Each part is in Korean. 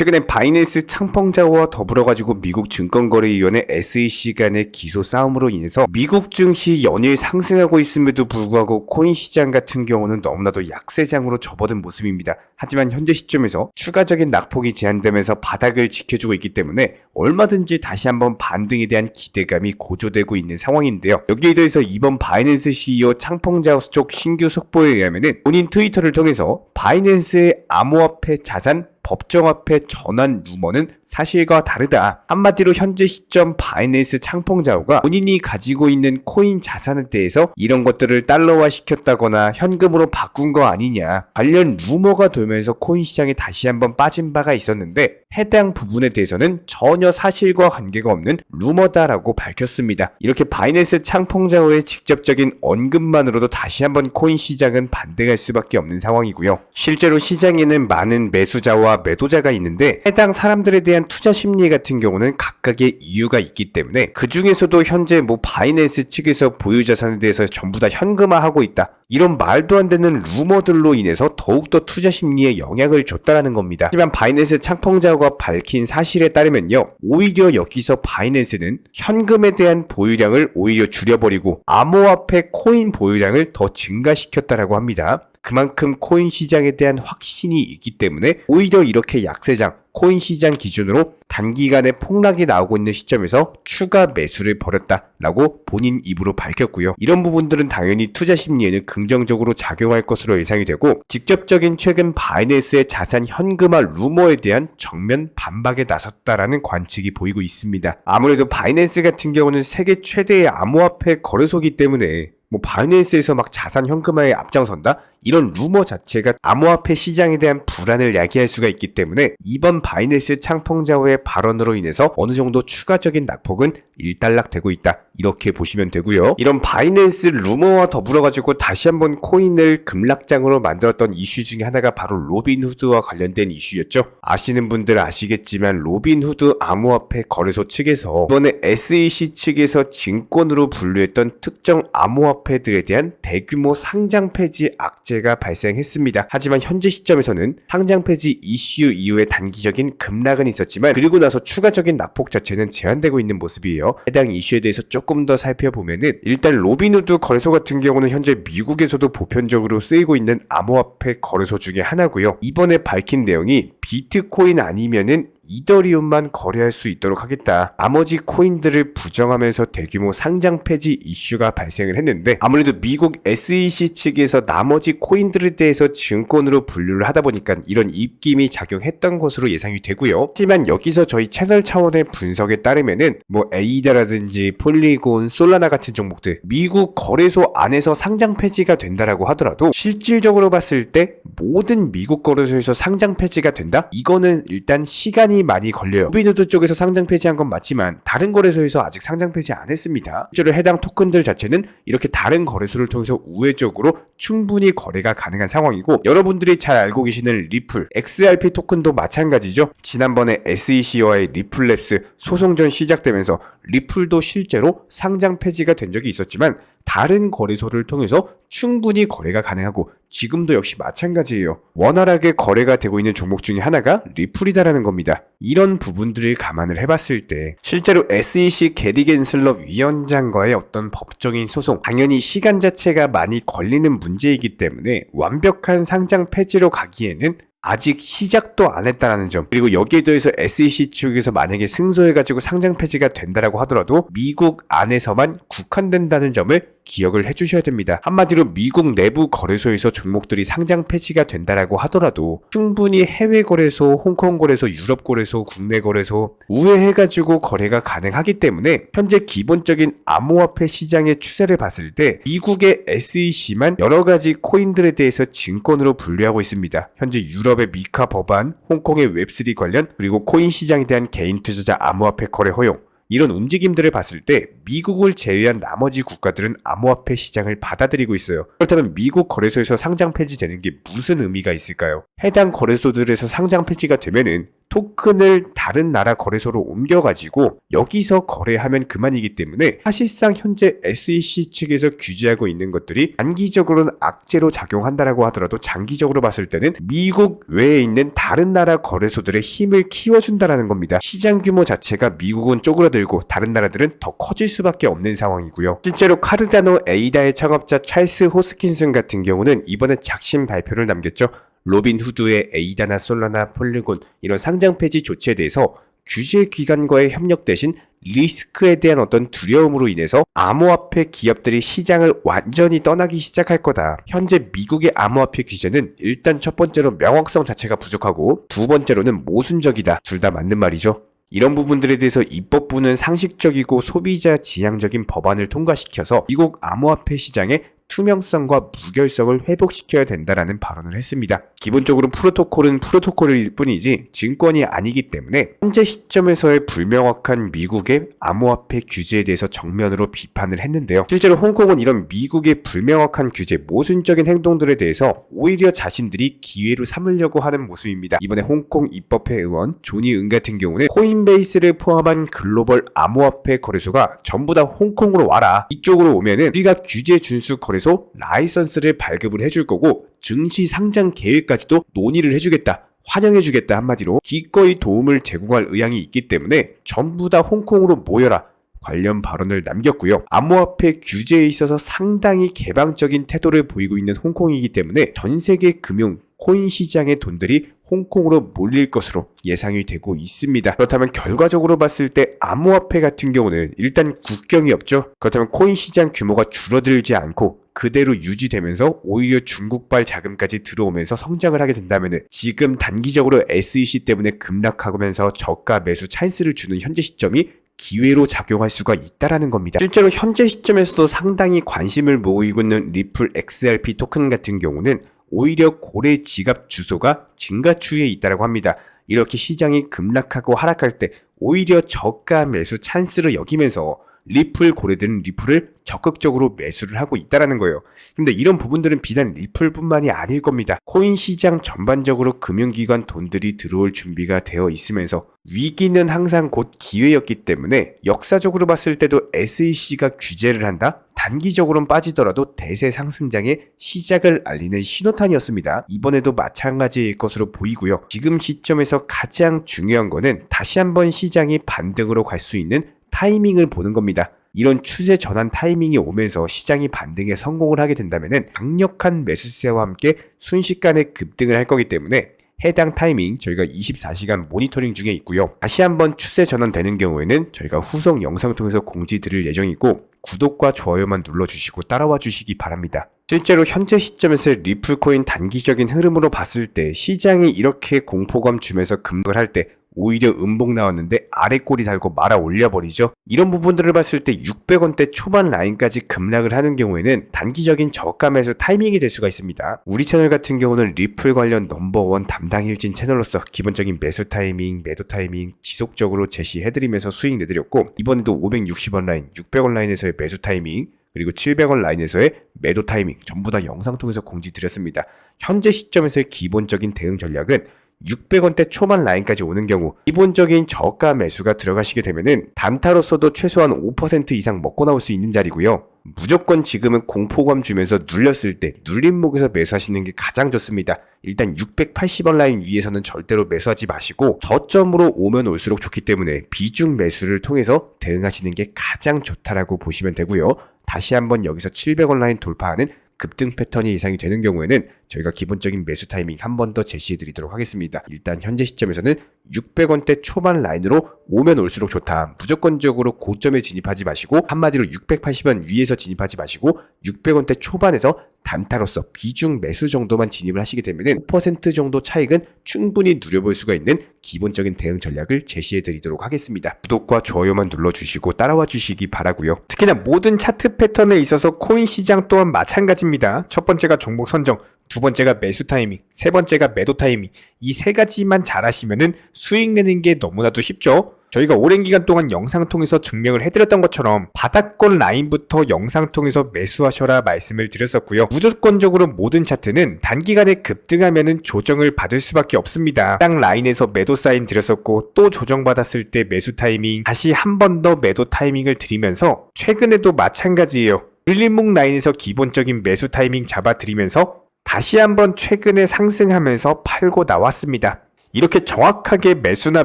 최근에 바이낸스 창펑자와 더불어 가지고 미국 증권거래위원회 SEC 간의 기소 싸움으로 인해서 미국 증시 연일 상승하고 있음에도 불구하고 코인 시장 같은 경우는 너무나도 약세장으로 접어든 모습입니다. 하지만 현재 시점에서 추가적인 낙폭이 제한되면서 바닥을 지켜주고 있기 때문에 얼마든지 다시 한번 반등에 대한 기대감이 고조되고 있는 상황인데요. 여기에 대해서 이번 바이낸스 CEO 창펑자우 쪽 신규 속보에 의하면은 본인 트위터를 통해서 바이낸스의 암호화폐 자산 법정화폐 전환 루머는 사실과 다르다. 한마디로 현재 시점 바이낸스 창펑자오가 본인이 가지고 있는 코인 자산에 대해서 이런 것들을 달러화 시켰다거나 현금으로 바꾼 거 아니냐. 관련 루머가 돌면서 코인 시장에 다시 한번 빠진 바가 있었는데 해당 부분에 대해서는 전혀 사실과 관계가 없는 루머다라고 밝혔습니다. 이렇게 바이낸스 창펑자오의 직접적인 언급만으로도 다시 한번 코인 시장은 반등할 수밖에 없는 상황이고요. 실제로 시장에는 많은 매수자와 매도자가 있는데 해당 사람들에 대한 투자 심리 같은 경우는 각각의 이유가 있기 때문에 그 중에서도 현재 뭐 바이낸스 측에서 보유 자산에 대해서 전부 다 현금화하고 있다. 이런 말도 안 되는 루머들로 인해서 더욱더 투자 심리에 영향을 줬다라는 겁니다. 하지만 바이낸스 창펑자가 밝힌 사실에 따르면요. 오히려 여기서 바이낸스는 현금에 대한 보유량을 오히려 줄여버리고 암호화폐 코인 보유량을 더 증가시켰다라고 합니다. 그만큼 코인 시장에 대한 확신이 있기 때문에 오히려 이렇게 약세장, 코인 시장 기준으로 단기간에 폭락이 나오고 있는 시점에서 추가 매수를 벌였다라고 본인 입으로 밝혔고요. 이런 부분들은 당연히 투자 심리에는 긍정적으로 작용할 것으로 예상이 되고 직접적인 최근 바이낸스의 자산 현금화 루머에 대한 정면 반박에 나섰다라는 관측이 보이고 있습니다. 아무래도 바이낸스 같은 경우는 세계 최대의 암호화폐 거래소기 때문에 뭐 바이낸스에서 막 자산 현금화에 앞장선다? 이런 루머 자체가 암호화폐 시장에 대한 불안을 야기할 수가 있기 때문에 이번 바이낸스 창펑자오의 발언으로 인해서 어느 정도 추가적인 낙폭은 일단락되고 있다. 이렇게 보시면 되고요. 이런 바이낸스 루머와 더불어 가지고 다시 한번 코인을 급락장으로 만들었던 이슈 중에 하나가 바로 로빈후드와 관련된 이슈였죠. 아시는 분들 아시겠지만 로빈후드 암호화폐 거래소 측에서 이번에 SEC 측에서 증권으로 분류했던 특정 암호화폐 들에 대한 대규모 상장 폐지 악재가 발생했습니다. 하지만 현재 시점에서는 상장 폐지 이슈 이후에 단기적인 급락은 있었지만 그리고 나서 추가적인 낙폭 자체는 제한되고 있는 모습이에요. 해당 이슈에 대해서 조금 더 살펴보면은 일단 로빈후드 거래소 같은 경우는 현재 미국에서도 보편적으로 쓰이고 있는 암호화폐 거래소 중에 하나고요. 이번에 밝힌 내용이 비트코인 아니면은 이더리움만 거래할 수 있도록 하겠다. 나머지 코인들을 부정하면서 대규모 상장 폐지 이슈가 발생을 했는데 아무래도 미국 SEC 측에서 나머지 코인들에 대해서 증권으로 분류를 하다 보니까 이런 입김이 작용했던 것으로 예상이 되고요. 하지만 여기서 저희 채널 차원의 분석에 따르면은 뭐 에이다라든지 폴리곤, 솔라나 같은 종목들 미국 거래소 안에서 상장 폐지가 된다라고 하더라도 실질적으로 봤을 때 모든 미국 거래소에서 상장 폐지가 된다? 이거는 일단 시간이 많이 걸려요. 로빈후드 쪽에서 상장 폐지한 건 맞지만 다른 거래소에서 아직 상장 폐지 안 했습니다. 실제로 해당 토큰들 자체는 이렇게 다른 거래소를 통해서 우회적으로 충분히 거래가 가능한 상황이고 여러분들이 잘 알고 계시는 리플, XRP 토큰도 마찬가지죠. 지난번에 SEC와의 리플랩스 소송전 시작되면서 리플도 실제로 상장 폐지가 된 적이 있었지만 다른 거래소를 통해서 충분히 거래가 가능하고 지금도 역시 마찬가지예요. 원활하게 거래가 되고 있는 종목 중에 하나가 리플이다라는 겁니다. 이런 부분들을 감안을 해봤을 때 실제로 SEC 게리 겐슬러 위원장과의 어떤 법적인 소송 당연히 시간 자체가 많이 걸리는 문제이기 때문에 완벽한 상장 폐지로 가기에는 아직 시작도 안 했다라는 점. 그리고 여기에 더해서 SEC 측에서 만약에 승소해가지고 상장 폐지가 된다라고 하더라도 미국 안에서만 국한된다는 점을 기억을 해주셔야 됩니다. 한마디로 미국 내부 거래소에서 종목들이 상장 폐지가 된다라고 하더라도 충분히 해외 거래소, 홍콩 거래소, 유럽 거래소, 국내 거래소 우회해가지고 거래가 가능하기 때문에 현재 기본적인 암호화폐 시장의 추세를 봤을 때 미국의 SEC만 여러 가지 코인들에 대해서 증권으로 분류하고 있습니다. 현재 유럽의 미카 법안, 홍콩의 웹3 관련 그리고 코인 시장에 대한 개인 투자자 암호화폐 거래 허용 이런 움직임들을 봤을 때 미국을 제외한 나머지 국가들은 암호화폐 시장을 받아들이고 있어요. 그렇다면 미국 거래소에서 상장 폐지되는 게 무슨 의미가 있을까요? 해당 거래소들에서 상장 폐지가 되면은 토큰을 다른 나라 거래소로 옮겨가지고 여기서 거래하면 그만이기 때문에 사실상 현재 SEC 측에서 규제하고 있는 것들이 단기적으로는 악재로 작용한다라고 하더라도 장기적으로 봤을 때는 미국 외에 있는 다른 나라 거래소들의 힘을 키워준다라는 겁니다. 시장 규모 자체가 미국은 쪼그라들고 다른 나라들은 더 커질 수밖에 없는 상황이고요. 실제로 카르다노 에이다의 창업자 찰스 호스킨슨 같은 경우는 이번에 작심 발표를 남겼죠. 로빈 후드의 에이다나 솔라나 폴리곤 이런 상장 폐지 조치에 대해서 규제 기관과의 협력 대신 리스크에 대한 어떤 두려움으로 인해서 암호화폐 기업들이 시장을 완전히 떠나기 시작할 거다. 현재 미국의 암호화폐 규제는 일단 첫 번째로 명확성 자체가 부족하고 두 번째로는 모순적이다. 둘 다 맞는 말이죠. 이런 부분들에 대해서 입법부는 상식적이고 소비자 지향적인 법안을 통과시켜서 미국 암호화폐 시장에 투명성과 무결성을 회복시켜야 된다라는 발언을 했습니다. 기본적으로 프로토콜은 프로토콜일 뿐이지 증권이 아니기 때문에 현재 시점에서의 불명확한 미국의 암호화폐 규제에 대해서 정면으로 비판을 했는데요. 실제로 홍콩은 이런 미국의 불명확한 규제, 모순적인 행동들에 대해서 오히려 자신들이 기회로 삼으려고 하는 모습입니다. 이번에 홍콩 입법회 의원 조니 은 같은 경우는 코인베이스를 포함한 글로벌 암호화폐 거래소가 전부 다 홍콩으로 와라. 이쪽으로 오면은 우리가 규제 준수 거래소 거래소 라이선스를 발급을 해줄 거고 증시 상장 계획까지도 논의를 해주겠다. 환영해주겠다 한마디로 기꺼이 도움을 제공할 의향이 있기 때문에 전부 다 홍콩으로 모여라. 관련 발언을 남겼고요. 암호화폐 규제에 있어서 상당히 개방적인 태도를 보이고 있는 홍콩이기 때문에 전 세계 금융 코인 시장의 돈들이 홍콩으로 몰릴 것으로 예상이 되고 있습니다. 그렇다면 결과적으로 봤을 때 암호화폐 같은 경우는 일단 국경이 없죠. 그렇다면 코인 시장 규모가 줄어들지 않고 그대로 유지되면서 오히려 중국발 자금까지 들어오면서 성장을 하게 된다면 지금 단기적으로 SEC 때문에 급락하면서 저가 매수 찬스를 주는 현재 시점이 기회로 작용할 수가 있다라는 겁니다. 실제로 현재 시점에서도 상당히 관심을 모이고 있는 리플 XRP 토큰 같은 경우는 오히려 고래 지갑 주소가 증가 추이에 있다라고 합니다. 이렇게 시장이 급락하고 하락할 때 오히려 저가 매수 찬스를 여기면서 리플 고래들은 리플을 적극적으로 매수를 하고 있다라는 거예요. 근데 이런 부분들은 비단 리플뿐만이 아닐 겁니다. 코인 시장 전반적으로 금융기관 돈들이 들어올 준비가 되어 있으면서 위기는 항상 곧 기회였기 때문에 역사적으로 봤을 때도 SEC가 규제를 한다? 단기적으로는 빠지더라도 대세 상승장의 시작을 알리는 신호탄이었습니다. 이번에도 마찬가지일 것으로 보이고요. 지금 시점에서 가장 중요한 거는 다시 한번 시장이 반등으로 갈 수 있는 타이밍을 보는 겁니다. 이런 추세 전환 타이밍이 오면서 시장이 반등에 성공을 하게 된다면 강력한 매수세와 함께 순식간에 급등을 할 거기 때문에 해당 타이밍 저희가 24시간 모니터링 중에 있고요. 다시 한번 추세 전환되는 경우에는 저희가 후속 영상 통해서 공지 드릴 예정이고 구독과 좋아요만 눌러주시고 따라와 주시기 바랍니다. 실제로 현재 시점에서 리플코인 단기적인 흐름으로 봤을 때 시장이 이렇게 공포감 주면서 급등을 할 때 오히려 음봉 나왔는데 아래 꼬리 달고 말아 올려버리죠. 이런 부분들을 봤을 때 600원대 초반 라인까지 급락을 하는 경우에는 단기적인 저감에서 타이밍이 될 수가 있습니다. 우리 채널 같은 경우는 리플 관련 넘버원 담당 일진 채널로서 기본적인 매수 타이밍, 매도 타이밍 지속적으로 제시해드리면서 수익 내드렸고 이번에도 560원 라인, 600원 라인에서의 매수 타이밍 그리고 700원 라인에서의 매도 타이밍 전부 다 영상 통해서 공지 드렸습니다. 현재 시점에서의 기본적인 대응 전략은 600원대 초반 라인까지 오는 경우 기본적인 저가 매수가 들어가시게 되면은 단타로서도 최소한 5% 이상 먹고 나올 수 있는 자리고요. 무조건 지금은 공포감 주면서 눌렸을 때 눌림목에서 매수하시는 게 가장 좋습니다. 일단 680원 라인 위에서는 절대로 매수하지 마시고 저점으로 오면 올수록 좋기 때문에 비중 매수를 통해서 대응하시는 게 가장 좋다라고 보시면 되고요. 다시 한번 여기서 700원 라인 돌파하는 급등 패턴이 예상이 되는 경우에는 저희가 기본적인 매수 타이밍 한 번 더 제시해 드리도록 하겠습니다. 일단 현재 시점에서는 600원대 초반 라인으로 오면 올수록 좋다. 무조건적으로 고점에 진입하지 마시고 한마디로 680원 위에서 진입하지 마시고 600원대 초반에서 단타로서 비중 매수 정도만 진입을 하시게 되면 5% 정도 차익은 충분히 누려볼 수가 있는 기본적인 대응 전략을 제시해 드리도록 하겠습니다. 구독과 좋아요만 눌러주시고 따라와 주시기 바라고요. 특히나 모든 차트 패턴에 있어서 코인 시장 또한 마찬가지입니다. 첫 번째가 종목 선정, 두 번째가 매수 타이밍, 세 번째가 매도 타이밍. 이 세 가지만 잘하시면은 수익 내는 게 너무나도 쉽죠? 저희가 오랜 기간 동안 영상 통해서 증명을 해드렸던 것처럼 바닥권 라인부터 영상 통해서 매수하셔라 말씀을 드렸었고요. 무조건적으로 모든 차트는 단기간에 급등하면은 조정을 받을 수밖에 없습니다. 딱 라인에서 매도 사인 드렸었고 또 조정받았을 때 매수 타이밍 다시 한 번 더 매도 타이밍을 드리면서 최근에도 마찬가지예요. 일림목 라인에서 기본적인 매수 타이밍 잡아드리면서 다시 한번 최근에 상승하면서 팔고 나왔습니다. 이렇게 정확하게 매수나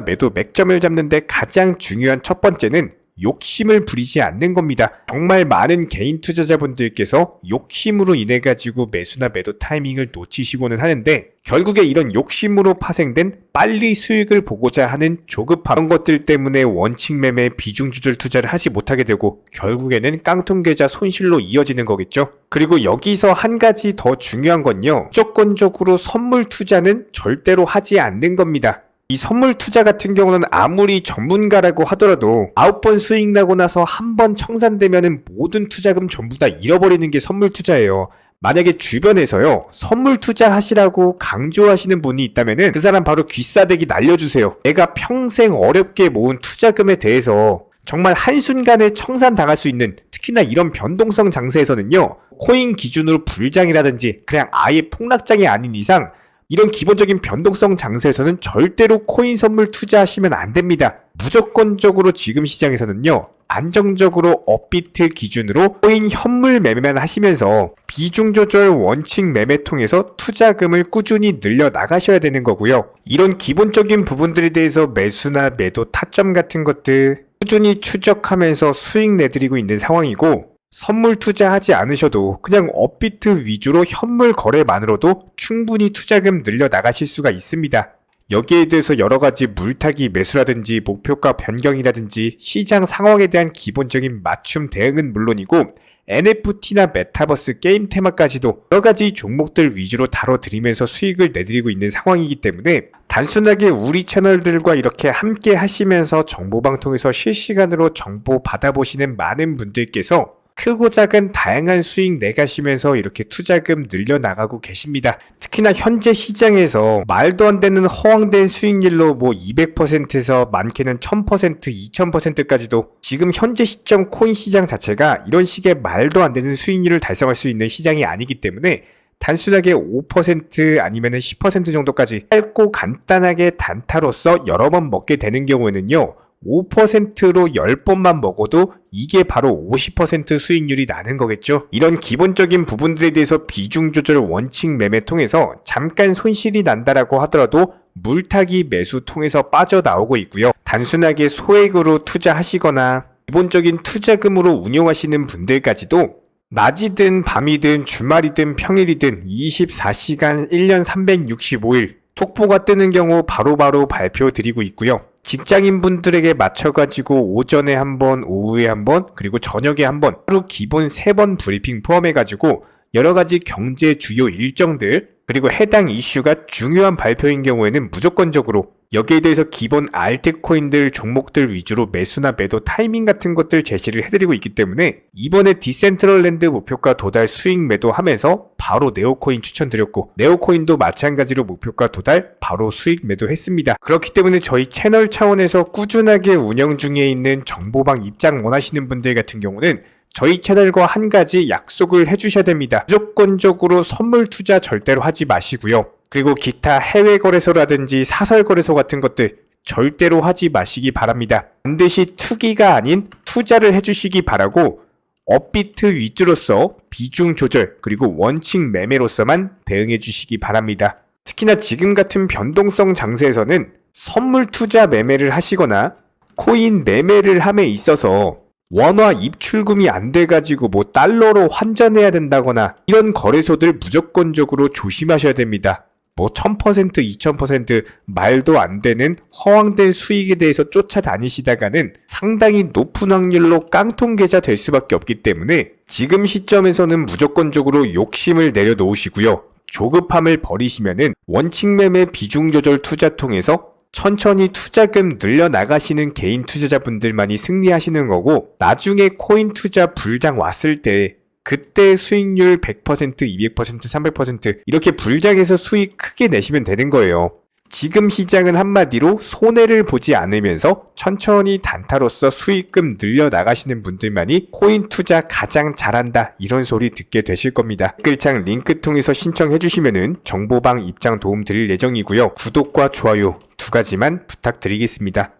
매도 맥점을 잡는데 가장 중요한 첫 번째는 욕심을 부리지 않는 겁니다. 정말 많은 개인 투자자분들께서 욕심으로 인해 가지고 매수나 매도 타이밍을 놓치시고는 하는데 결국에 이런 욕심으로 파생된 빨리 수익을 보고자 하는 조급한 것들 때문에 원칙 매매 비중 조절 투자를 하지 못하게 되고 결국에는 깡통 계좌 손실로 이어지는 거겠죠. 그리고 여기서 한 가지 더 중요한 건요. 무조건적으로 선물 투자는 절대로 하지 않는 겁니다. 이 선물 투자 같은 경우는 아무리 전문가라고 하더라도 아홉 번 수익 나고 나서 한 번 청산되면은 모든 투자금 전부 다 잃어버리는 게 선물 투자예요. 만약에 주변에서요 선물 투자하시라고 강조하시는 분이 있다면은 그 사람 바로 귀싸대기 날려주세요. 내가 평생 어렵게 모은 투자금에 대해서 정말 한순간에 청산당할 수 있는 특히나 이런 변동성 장세에서는요 코인 기준으로 불장이라든지 그냥 아예 폭락장이 아닌 이상 이런 기본적인 변동성 장세에서는 절대로 코인 선물 투자하시면 안 됩니다. 무조건적으로 지금 시장에서는요. 안정적으로 업비트 기준으로 코인 현물 매매만 하시면서 비중 조절 원칙 매매 통해서 투자금을 꾸준히 늘려 나가셔야 되는 거고요. 이런 기본적인 부분들에 대해서 매수나 매도 타점 같은 것들 꾸준히 추적하면서 수익 내드리고 있는 상황이고 선물 투자하지 않으셔도 그냥 업비트 위주로 현물 거래만으로도 충분히 투자금 늘려 나가실 수가 있습니다. 여기에 대해서 여러 가지 물타기 매수라든지 목표가 변경이라든지 시장 상황에 대한 기본적인 맞춤 대응은 물론이고 NFT나 메타버스 게임 테마까지도 여러 가지 종목들 위주로 다뤄드리면서 수익을 내드리고 있는 상황이기 때문에 단순하게 우리 채널들과 이렇게 함께 하시면서 정보방통에서 실시간으로 정보 받아보시는 많은 분들께서 크고 작은 다양한 수익 내가시면서 이렇게 투자금 늘려나가고 계십니다. 특히나 현재 시장에서 말도 안 되는 허황된 수익률로 뭐 200%에서 많게는 1000%, 2000%까지도 지금 현재 시점 코인 시장 자체가 이런 식의 말도 안 되는 수익률을 달성할 수 있는 시장이 아니기 때문에 단순하게 5% 아니면 10% 정도까지 짧고 간단하게 단타로서 여러 번 먹게 되는 경우에는요. 5%로 10번만 먹어도 이게 바로 50% 수익률이 나는 거겠죠. 이런 기본적인 부분들에 대해서 비중 조절 원칙 매매 통해서 잠깐 손실이 난다라고 하더라도 물타기 매수 통해서 빠져나오고 있고요. 단순하게 소액으로 투자하시거나 기본적인 투자금으로 운용하시는 분들까지도 낮이든 밤이든 주말이든 평일이든 24시간 1년 365일 속보가 뜨는 경우 바로바로 바로 발표 드리고 있고요. 직장인 분들에게 맞춰가지고 오전에 한 번, 오후에 한 번, 그리고 저녁에 한 번, 하루 기본 세 번 브리핑 포함해가지고 여러 가지 경제 주요 일정들, 그리고 해당 이슈가 중요한 발표인 경우에는 무조건적으로 여기에 대해서 기본 알트코인들 종목들 위주로 매수나 매도 타이밍 같은 것들 제시를 해드리고 있기 때문에 이번에 디센트럴랜드 목표가 도달 수익 매도하면서 바로 네오코인 추천드렸고 네오코인도 마찬가지로 목표가 도달 바로 수익 매도했습니다. 그렇기 때문에 저희 채널 차원에서 꾸준하게 운영 중에 있는 정보방 입장 원하시는 분들 같은 경우는 저희 채널과 한 가지 약속을 해주셔야 됩니다. 무조건적으로 선물 투자 절대로 하지 마시고요. 그리고 기타 해외 거래소라든지 사설 거래소 같은 것들 절대로 하지 마시기 바랍니다. 반드시 투기가 아닌 투자를 해주시기 바라고 업비트 위주로서 비중 조절 그리고 원칙 매매로서만 대응해 주시기 바랍니다. 특히나 지금 같은 변동성 장세에서는 선물 투자 매매를 하시거나 코인 매매를 함에 있어서 원화 입출금이 안 돼가지고 뭐 달러로 환전해야 된다거나 이런 거래소들 무조건적으로 조심하셔야 됩니다. 뭐 1000%, 2000% 말도 안 되는 허황된 수익에 대해서 쫓아다니시다가는 상당히 높은 확률로 깡통 계좌 될 수밖에 없기 때문에 지금 시점에서는 무조건적으로 욕심을 내려놓으시고요. 조급함을 버리시면은 원칙 매매 비중 조절 투자 통해서 천천히 투자금 늘려 나가시는 개인 투자자분들만이 승리하시는 거고 나중에 코인 투자 불장 왔을 때 그때 수익률 100%, 200%, 300% 이렇게 불장해서 수익 크게 내시면 되는 거예요. 지금 시장은 한마디로 손해를 보지 않으면서 천천히 단타로서 수익금 늘려 나가시는 분들만이 코인 투자 가장 잘한다 이런 소리 듣게 되실 겁니다. 댓글창 링크 통해서 신청해 주시면은 정보방 입장 도움 드릴 예정이고요. 구독과 좋아요 두 가지만 부탁드리겠습니다.